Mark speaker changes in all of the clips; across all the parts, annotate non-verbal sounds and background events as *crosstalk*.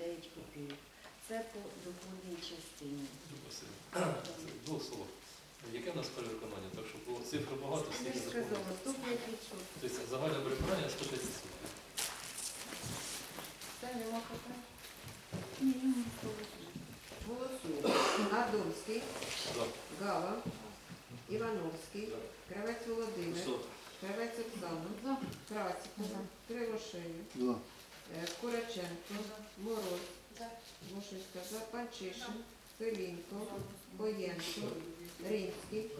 Speaker 1: 99 копійок. Це по доходній частині.
Speaker 2: Двох слов. Яке в нас перевиконання? Так що було цифр багато, заповнено.
Speaker 1: сказала, 105 відсотків.
Speaker 2: Тобто загальне перевиконання 130 сутки.
Speaker 1: Це нема питань.
Speaker 3: Голосуємо. Надольський,
Speaker 2: За.
Speaker 3: Гава, Івановський, Кравець Володимир, Кравець Оксана, Красікова, Кривошею, Кураченко, Мороз, Мошинська, за Панчишин, Филінко, Боєнко, Ринський,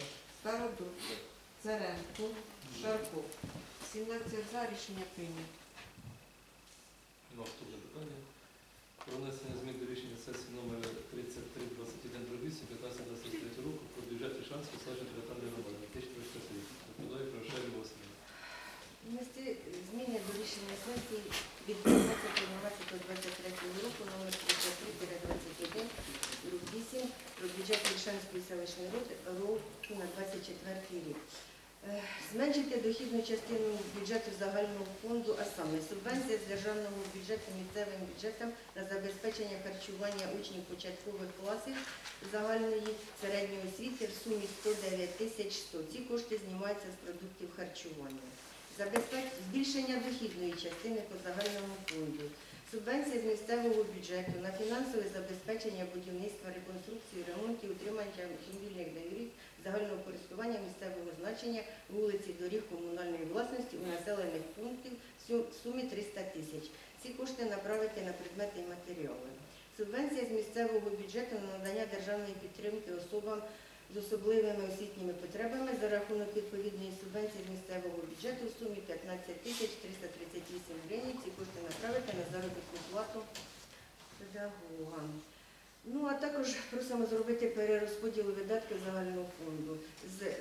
Speaker 3: Стародуб, Царенко, Шарков. 17 за рішення прийнято.
Speaker 2: Наступне питання. Про внесення змін до рішення сесії номер 3321 про 8 15 року про бюджет Рішанської селищної територіальної громади на 2025 рік. Доповідає про Шелі Васильівна.
Speaker 1: Внести зміни до рішення сесії від 12.12.23 року номер 33-21 друг 8 про бюджет Лішанської селищної року на 24 рік. Е, Зменшити дохідну частину бюджету загального фонду, а саме субвенція з державного бюджету місцевим бюджетам на забезпечення харчування учнів початкових класів загальної середньої освіти в сумі 109 тисяч 100. Ці кошти знімаються з продуктів харчування. Збільшення дохідної частини по загальному фонду. Субвенція з місцевого бюджету на фінансове забезпечення будівництва, реконструкції, ремонтів, утримання автомобільних доріг загального користування місцевого значення вулиці доріг комунальної власності у населених пунктів в сумі 300 тисяч. Ці кошти направити на предмети і матеріали. Субвенція з місцевого бюджету на надання державної підтримки особам з особливими освітніми потребами за рахунок відповідної субвенції з місцевого бюджету в сумі 15 тисяч 338 гривень. Ці кошти направити на заробітну плату педагогам. Ну, а також просимо зробити перерозподіл видатків загального фонду. З е,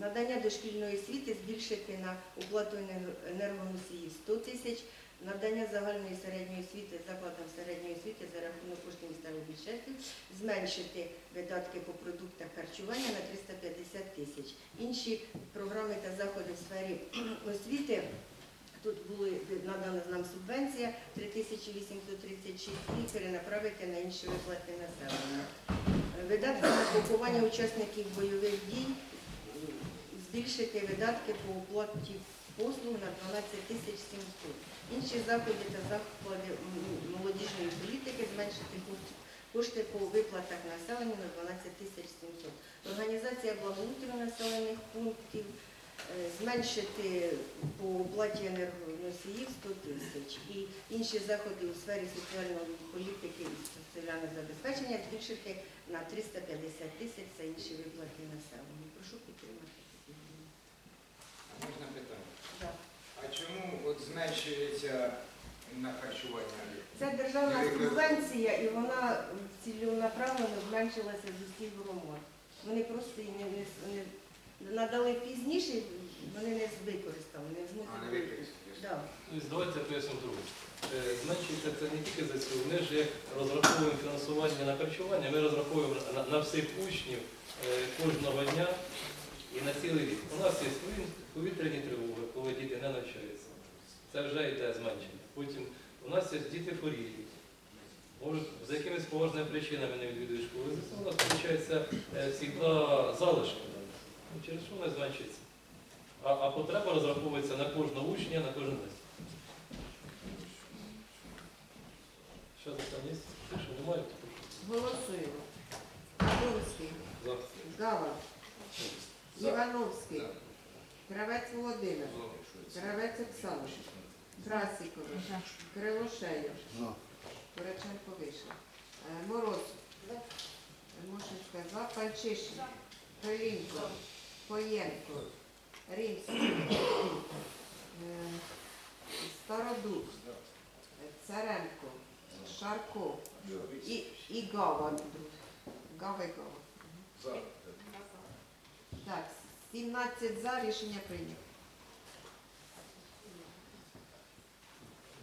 Speaker 1: надання дошкільної освіти збільшити на оплату енер- енергоносіїв 100 тисяч, надання загальної середньої освіти закладам середньої освіти за рахунок коштів місцевих бюджетів, зменшити видатки по продуктах харчування на 350 тисяч. Інші програми та заходи в сфері *clears throat* освіти. Тут були надана нам субвенція 3836 і перенаправити на інші виплати населення. Видатки на поховання учасників бойових дій збільшити видатки по оплаті послуг на 12 тисяч 700. Інші заходи та заклади молодіжної політики зменшити кошти- по виплатах населенню на 12 тисяч 700. Організація благоустрою населених пунктів е, зменшити по оплаті енергоносіїв 100 тисяч. І інші заходи у сфері соціальної політики і соціального забезпечення збільшити на 350 тисяч за інші виплати населенню. Прошу підтримати.
Speaker 4: Можна питання? А чому от зменшується на харчування?
Speaker 1: Це державна субвенція, і вона ціленаправлено зменшилася з усіх громад. Вони просто її не, не, не надали пізніше, вони не використали, не
Speaker 4: А не
Speaker 1: змусили.
Speaker 4: використовується.
Speaker 1: Да.
Speaker 2: Тобто давайте пояснимо друге. Е, Зменшується це не тільки за цю, ми ж як розраховуємо фінансування на харчування, ми розраховуємо на, на всіх учнів е, кожного дня і на цілий рік. У нас є пові- повітряні тривоги, коли діти не навчаються. Це вже йде зменшення. Потім у нас є діти хворіють. Може, за якимись поважними причинами не відвідують школи. Це у нас виходить завжди залишки. Ну, Через що вона зменшується? А, а потреба розраховується на кожного учня, на кожен лист. Що за там є? Що немає.
Speaker 3: Голосуємо. Надольський,
Speaker 2: За.
Speaker 3: Гава, Івановський, Кравець Володимир, Кравець Оксана, Красікова, Кривошея,
Speaker 5: За.
Speaker 3: Кураченко вийшла. Е, Мороз, Мошинська, за Панчишин, Пелінко, Поєнко, Римський, е, Стародуб, е, Царенко, Шарко. І, і Гава. Гава і Гава. Так, 17 за, рішення прийнято.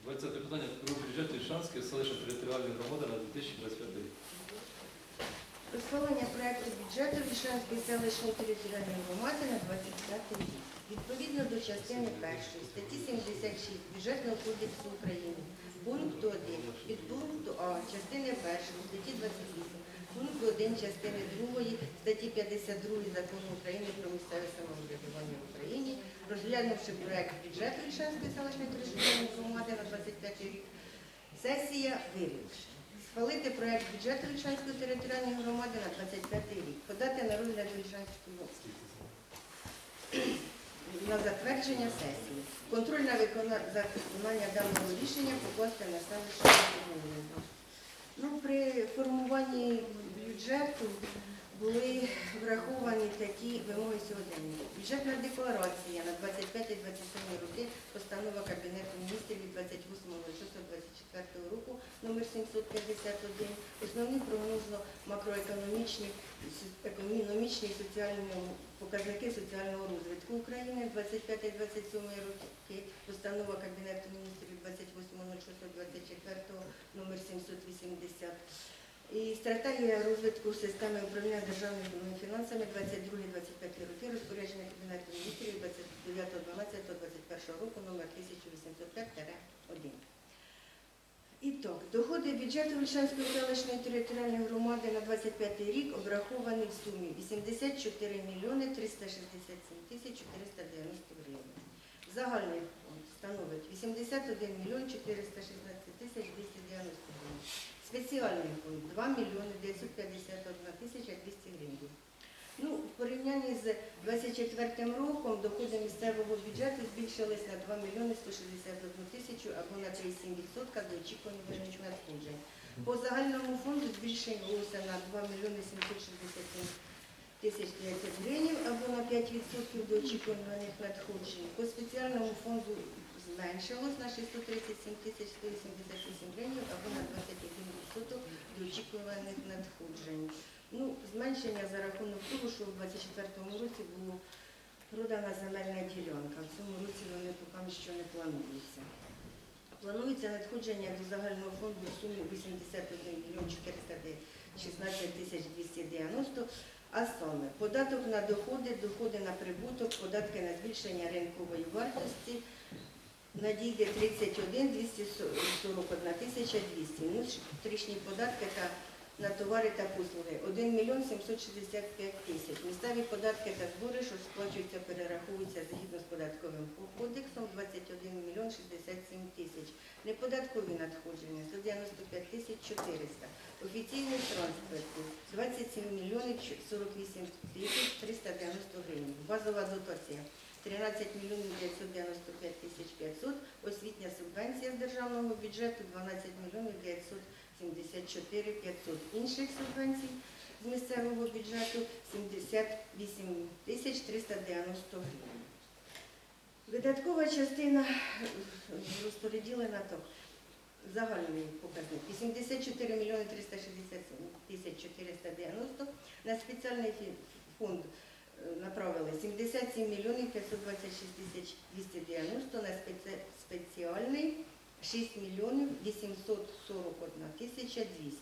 Speaker 2: 20 питання про бюджет Ільшанської селищної територіальної громади на 2025 рік.
Speaker 1: Про схвалення проекту бюджету Вішанської селищної територіальної громади на 25 рік. Відповідно до частини першої статті 76 Бюджетного кодексу України пункту 1 частини першої статті 28, пункту 1 частини 2 статті 52 Закону України про місцеве самоврядування в Україні, розглянувши проект бюджету Ільшанської селищної територіальної громади на 25 рік, сесія вирішила схвалити проект бюджету Ільшанської територіальної громади на 25 рік, подати на розгляд Ільшанської на затвердження сесії. Контроль на виконання даного рішення покласти на селище голову. Ну, при формуванні бюджету були враховані такі вимоги сьогодення. Бюджетна декларація на 25-27 роки, постанова Кабінету міністрів від 28.06.24 року номер 751, основні прогнозно-макроекономічні економічні і соціальні показники соціального розвитку України 25-27 роки, постанова Кабінету міністрів 28.06.24 номер 780 і стратегія розвитку системи управління державними фінансами 22-25 роки, розпорядження Кабінету міністрів 29.12.21 року номер 1805-1. І так, доходи бюджету Вільшанської селищної територіальної громади на 25 рік обраховані в сумі 84 мільйони 367 тисяч 490 гривень. Загальний фонд становить 81 мільйон 416 тисяч 290 гривень. Спеціальний фонд 2 мільйони 951 тисяча 200 гривень. Ну, в порівнянні з 24 роком доходи місцевого бюджету збільшились на 2 мільйони 161 тисячу або на 3,7% до очікуваних надходжень. По загальному фонду збільшилося на 2 мільйони 767 тисяч 30 гривень або на 5% до очікуваних надходжень. По спеціальному фонду зменшилось на 637 тисяч 188 гривень або на 21% до очікуваних надходжень. Ну, зменшення за рахунок того, що в 24-му році було продана земельна ділянка. В цьому році вони поки що не плануються. Планується надходження до загального фонду в сумі 81 мільйон 416 тисяч 290, а саме податок на доходи, доходи на прибуток, податки на збільшення ринкової вартості надійде 31 241 тисяча 200. Внутрішні податки та на товари та послуги 1 мільйон 765 тисяч. Місцеві податки та збори, що сплачуються, перераховуються згідно з податковим кодексом 21 мільйон 67 тисяч. Неподаткові надходження 195 тисяч 400. Офіційний транспорт 27 мільйонів 48 тисяч 390 гривень. Базова дотація 13 мільйонів 995 тисяч 500. Освітня субвенція з державного бюджету 12 мільйонів 900 74 500 інших субвенцій з місцевого бюджету 78 тисяч 390 гривень. Видаткова частина е, розподілена так. Загальний показник 84 мільйони 367 тисяч 490. На спеціальний фонд е, направили 77 мільйонів 526 тисяч 290, на спеціальний 6 мільйонів 841 тисяча 200.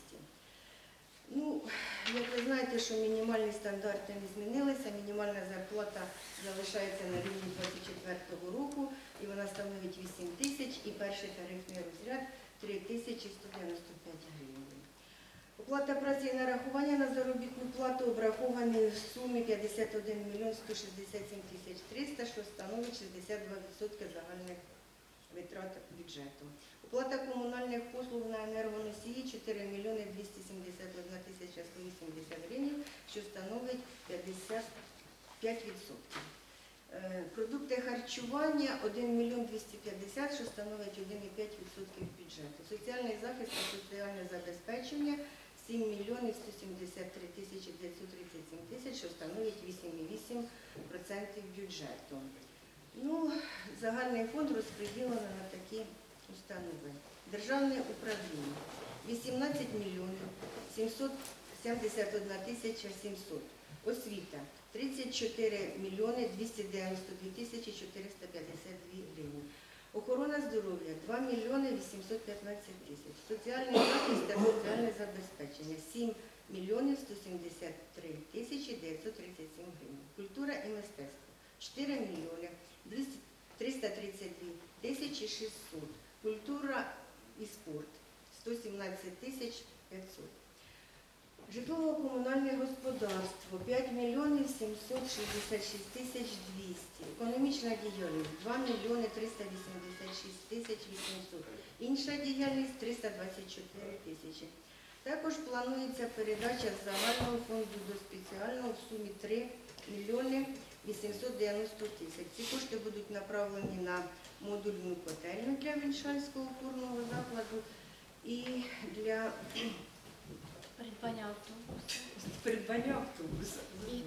Speaker 1: Ну, як ви знаєте, що мінімальні стандарти не змінилися, мінімальна зарплата залишається на рівні 24 року, і вона становить 8 тисяч, і перший тарифний розряд 3 тисячі 195 гривень. Оплата праці і нарахування на заробітну плату обраховані в сумі 51 мільйон 167 тисяч 300, що становить 62% загальних витрат бюджету. Оплата комунальних послуг на енергоносії 4 мільйони 271 тисяча 180 гривень, що становить 55%. Е, Продукти харчування 1 мільйон 250, що становить 1,5% бюджету. Соціальний захист та соціальне забезпечення 7 мільйонів 173 тисячі 937 тисяч, що становить 8,8% бюджету. Ну, загальний фонд розподілено на такі установи. Державне управління 18 мільйонів 771 тисяча 700. Освіта 34 мільйони 292 тисячі 452 гривні. Охорона здоров'я 2 мільйони 815 тисяч. Соціальний захист та соціальне забезпечення 7 мільйонів 173 тисячі 937 гривень. Культура і мистецтво 4 мільйони 200 332 тисячі 600. Культура і спорт 117 тисяч 500. Житлово-комунальне господарство 5 мільйонів 766 тисяч 200. Економічна діяльність 2 мільйони 386 тисяч 800. Інша діяльність 324 тисячі. Також планується передача з загального фонду до спеціального в сумі 3 мільйони 890 тисяч. Ці кошти будуть направлені на модульну котельню для Вільшанського опорного закладу і для
Speaker 5: Придбання автобусу
Speaker 1: придбання автобуса.
Speaker 5: і.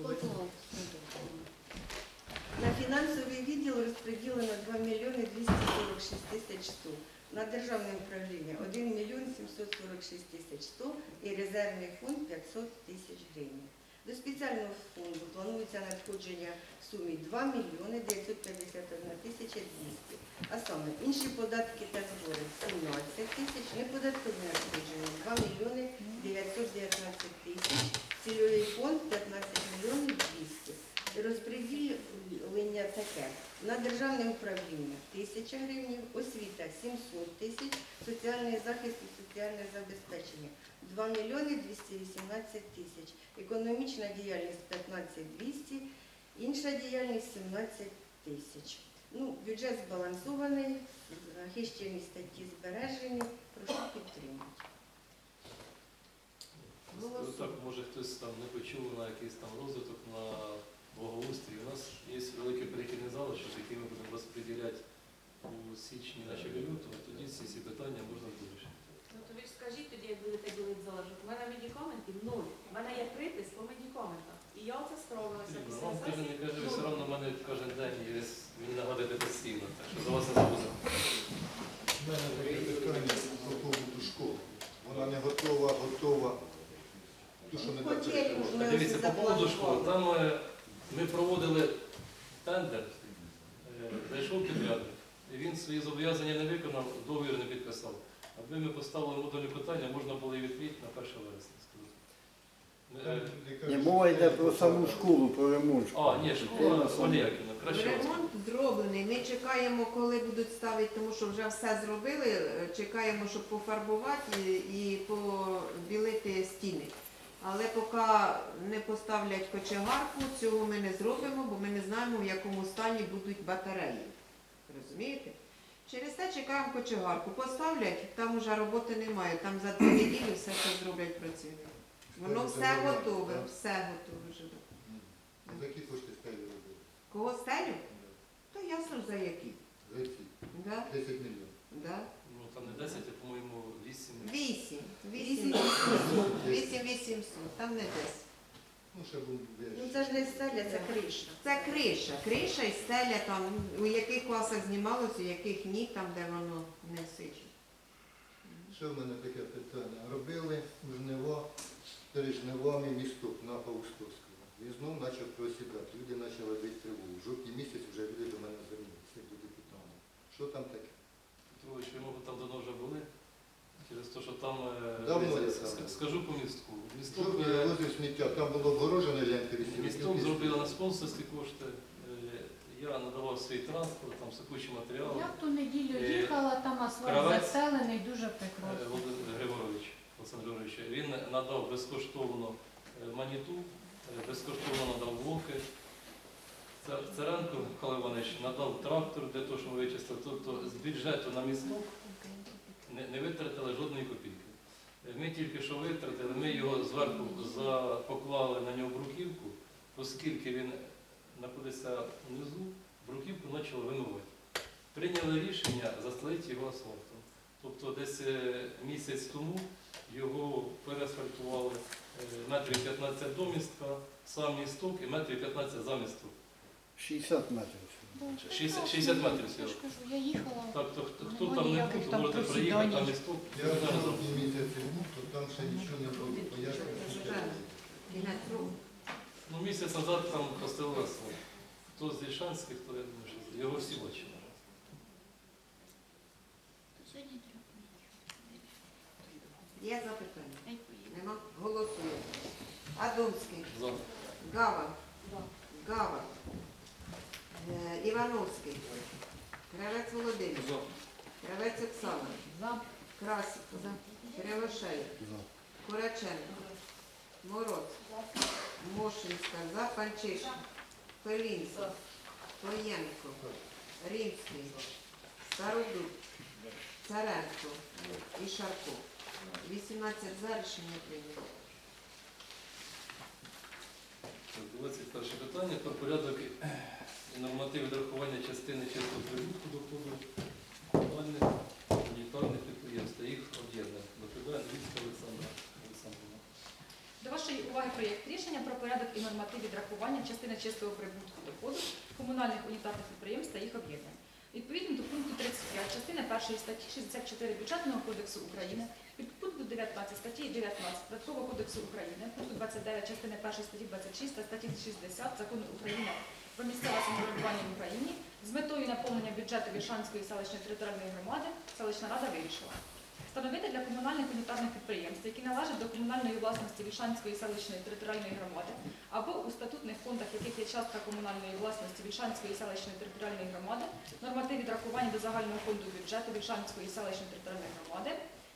Speaker 1: На фінансовий відділ розподілено 2 мільйони 246 тисяч 100. На державне управління 1 мільйон 746 тисяч 100 і резервний фонд 500 тисяч гривень. До спеціального фонду планується надходження в сумі 2 мільйони 951 тисяча 200. А саме інші податки та збори 17 тисяч, неподаткові надходження 2 мільйони 919 тисяч, цільовий фонд 15 мільйонів 200. Розподілення таке. На державне управління 1000 гривень, освіта 700 тисяч, соціальний захист і соціальне забезпечення 2 мільйони 218 тисяч, економічна діяльність 15 200, інша діяльність 17 тисяч. Ну, бюджет збалансований, захищені статті збережені, прошу підтримати.
Speaker 3: Голосуємо.
Speaker 2: Так, може хтось там не почув на якийсь там розвиток на благоустрій. У нас є великий перехідний залишок, який ми будемо розподіляти у січні наче лютого, тоді всі ці питання можна вирішити.
Speaker 6: Ну то ви ж скажіть тоді, як будете ділити залежок. У мене медикаментів нуль. У мене є припис по медикаментах. І я оце справилася
Speaker 2: Ну,
Speaker 6: після
Speaker 2: Вам каже, не каже, все одно мене кожен день є, він нагадує постійно, так що за вас не забудемо.
Speaker 7: У мене таке питання по поводу школи. Вона не готова, готова. Ту, що не так
Speaker 2: Дивіться, по поводу школи, там е, ми проводили тендер, е, зайшов підрядник, і він свої зобов'язання не виконав, договір не підписав. Аби ми поставили модульне питання, можна було і відкрити на 1 вересня. е,
Speaker 7: не
Speaker 8: Ні, мова йде про саму школу, про ремонт.
Speaker 2: А, ні, школа Олєкіна, краще.
Speaker 3: Ремонт зроблений. Ми чекаємо, коли будуть ставити, тому що вже все зробили. Е, Чекаємо, щоб пофарбувати і і побілити стіни. Але поки не поставлять кочегарку, цього ми не зробимо, бо ми не знаємо, в якому стані будуть батареї. Розумієте? Через те чекаємо кочегарку. Поставлять, там уже роботи немає. Там за дві неділі все це зроблять працівники. Воно все готове, все готове вже.
Speaker 7: За які кошти стелі робили?
Speaker 3: Кого стелю? То ясно за які.
Speaker 7: За ці
Speaker 3: Да?
Speaker 7: 10 мільйонів.
Speaker 3: Да.
Speaker 2: Ну там не 10, а по-моєму 8.
Speaker 3: Вісім.
Speaker 1: Вісім.
Speaker 3: Вісім. Вісім вісімсот. Там не десь.
Speaker 7: Ну, ще був
Speaker 1: Ну це ж не стеля, це криша.
Speaker 3: Це криша. Криша і стеля там, у яких класах знімалося, у яких ні, там, де воно не сичить.
Speaker 7: Ще в мене таке питання. Робили у жнива, перед жнивами місток на Паустовського. Він знов почав просідати. Люди почали бити тривогу. В жовтні місяць вже люди до мене звернулися, як до депутата. Що там таке?
Speaker 2: Петрович, ви, мабуть, там давно вже були. Через те, що там, е,
Speaker 7: Давно я там.
Speaker 2: ск- скажу по містку. Місток,
Speaker 7: жовтні
Speaker 2: е,
Speaker 7: возив сміття, там було обгорожене лянки
Speaker 2: місток зробили на спонсорські кошти. Е, Я надавав свій транспорт, там сипучі матеріали.
Speaker 5: Я в ту неділю
Speaker 2: Е,
Speaker 5: їхала, там асфальт
Speaker 2: кравець.
Speaker 5: застелений, дуже
Speaker 2: Е,
Speaker 5: прекрасно.
Speaker 2: Володимир Григорович Олександр Григорович, він надав безкоштовно е, маніту, е, безкоштовно надав блоки. Це- Царенко Михайло Іванович надав трактор для того, щоб вичистити. Тобто з бюджету на місток не, не витратили жодної копійки. Е, Ми тільки що витратили, ми його зверху поклали на нього бруківку, оскільки він знаходиться внизу, бруківку почали вимивати. Прийняли рішення застелити його асфальтом. Тобто десь е, місяць тому його переасфальтували е, метрів 15 до містка, сам місток і метрів 15 за місток.
Speaker 8: 60 метрів.
Speaker 5: Боже,
Speaker 2: 60
Speaker 5: прекрасно.
Speaker 2: 60 метрів
Speaker 5: Я
Speaker 2: всього.
Speaker 5: ж кажу, я їхала.
Speaker 2: Так, то хто, хто там не був, то можете приїхати, там
Speaker 5: просідань.
Speaker 2: місток.
Speaker 7: Я жовтні місяці був, то там ще нічого не було.
Speaker 3: Року.
Speaker 2: Ну, місяць назад там постелили асфальт. Хто з Ільшанських, то я думаю, що його всі бачили.
Speaker 3: Є запитання? Нема? Голосуємо. Адомський.
Speaker 2: За.
Speaker 3: Гава. Гава. Е, Івановський. Кравець Володимир. Кравець Оксана.
Speaker 5: За.
Speaker 3: Красікова, Кривошея,
Speaker 8: За.
Speaker 3: Кураченко, Мороз, Мошинська, Запанчишин, Пелінська, Коєнко, Римський, Стародуб, Царенко і Шарко. 18 за рішення прийнято.
Speaker 2: 21 питання про порядок нормативи дорахування частини чистого прибутку доходу комунальних унітарних підприємств та їх об'єднань. Доповідає Андрійська Олександра Олександрівна.
Speaker 9: До вашої уваги проєкт рішення про порядок і норматив відрахування частини чистого прибутку доходу комунальних унітарних підприємств та їх об'єднань. Відповідно до пункту 35 частини 1 статті 64 Бюджетного кодексу України, від пункту 19 статті 19 Податкового кодексу України, пункту 29 частини 1 статті 26 та статті 60 Закону України про місцеве самоврядування в Україні з метою наповнення бюджету Віршанської селищної територіальної громади селищна рада вирішила. Встановити для комунальних унітарних підприємств, які належать до комунальної власності Вільшанської селищної територіальної громади, або у статутних фондах, яких є частка комунальної власності Вільшанської селищної територіальної громади, норматив відрахування до загального фонду бюджету Вільшанської селищної територіальної громади,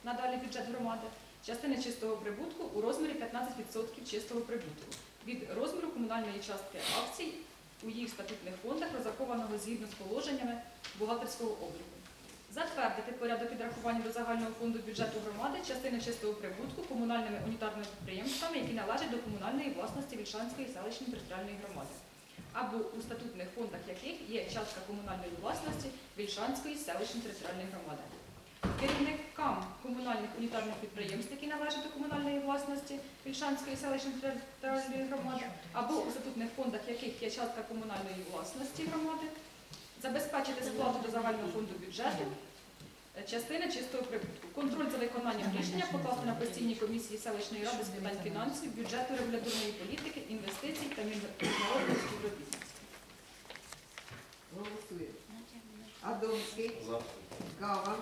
Speaker 9: надалі бюджет громади, частини чистого прибутку у розмірі 15% чистого прибутку від розміру комунальної частки акцій у їх статутних фондах, розрахованого згідно з положеннями бухгалтерського обліку. Затвердити порядок підрахування до загального фонду бюджету громади частини чистого прибутку комунальними унітарними підприємствами, які належать до комунальної власності Вільшанської селищної територіальної громади, або у статутних фондах яких є частка комунальної власності Вільшанської селищної територіальної громади. Керівникам комунальних унітарних підприємств, які належать до комунальної власності Вільшанської селищної територіальної громади, або у статутних фондах яких є частка комунальної власності громади, забезпечити сплату до загального фонду бюджету е, частини чистого прибутку. Контроль за виконанням рішення покласти на постійній комісії селищної ради з питань фінансів, бюджету, регуляторної політики, інвестицій та міжнародного співробітництва.
Speaker 3: Голосуємо. Адомський. Гава,